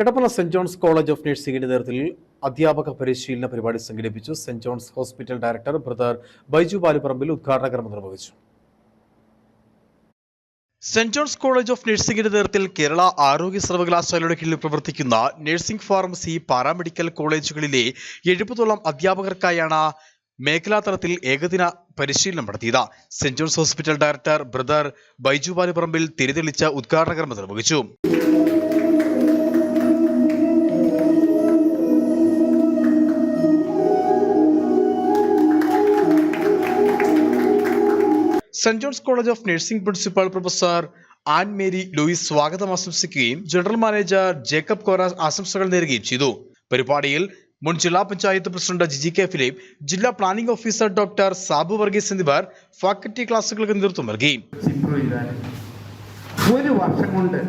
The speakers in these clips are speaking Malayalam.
Kattappana saint John's college of നഴ്സിംഗിന്റെ നേതൃത്വത്തിൽ അധ്യാപക പരിശീലന പരിപാടി സംഘടിപ്പിച്ചു. Saint John's hospital director brother Baiju Baluparambil ഉദ്ഘാടന കർമ്മം നിർവഹിച്ചു. സെന്റ് ജോൺസ് കോളേജ് ഓഫ് നഴ്സിംഗിന്റെ നേതൃത്വത്തിൽ കേരള ആരോഗ്യ സർവകലാശാലയുടെ കീഴിൽ പ്രവർത്തിക്കുന്ന നഴ്സിംഗ് ഫാർമസി പാരാമെഡിക്കൽ കോളേജുകളിലെ എഴുപതോളം അധ്യാപകർക്കായാണ് മേഖലാ തലത്തിൽ ഏകദിന പരിശീലനം നടത്തിയത്. Saint John's hospital director brother Baiju Baluparambil തിരിതെളിച്ച ഉദ്ഘാടന കർമ്മം നിർവഹിച്ചു. Saint John's college of nursing principal professor Ann Mary Louis സ്വാഗതം ആശംസിക്കുകയും ജനറൽ മാനേജർ ജേക്കബ് കോര ആശംസകൾ നേരുകയും ചെയ്തു. പരിപാടിയിൽ മുൻ ജില്ലാ panchayat president Jiji K Philip ജില്ലാ planning officer doctor Sabu Varghese എന്നിവർ ഫാക്കൽറ്റി ക്ലാസുകൾക്ക് നേതൃത്വം നൽകി. ഒരു വർഷം കൊണ്ട്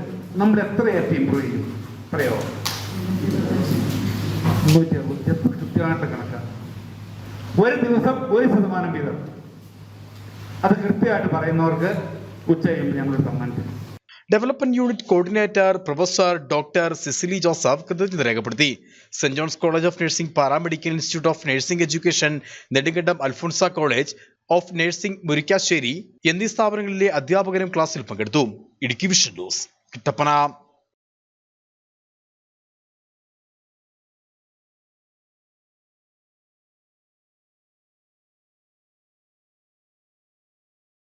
നമ്മൾ എത്രയൊക്കെ ഇമ്പ്രൂവ് ചെയ്യും? പറയോ? കൃത്യമായിട്ട് കണക്കാണ് ഒരു ദിവസം ഒരു ശതമാനം വീതം. അത് കൃത്യമായിട്ട് പറയുന്നവർക്ക് ഉച്ച കഴിയുമ്പോൾ ഞങ്ങൾ സമ്മാനിക്കും development unit coordinator professor doctor Cecily Joseph കൃതജ്ഞത രേഖപ്പെടുത്തി. Saint John's college of nursing paramedical institute of nursing education Nedumkandam Alphonsa college of nursing Murickassery എന്നീ സ്ഥാപനങ്ങളിലെ അധ്യാപകരും ക്ലാസ്സിൽ പങ്കെടുത്തു. Idukki vision news Kattappana.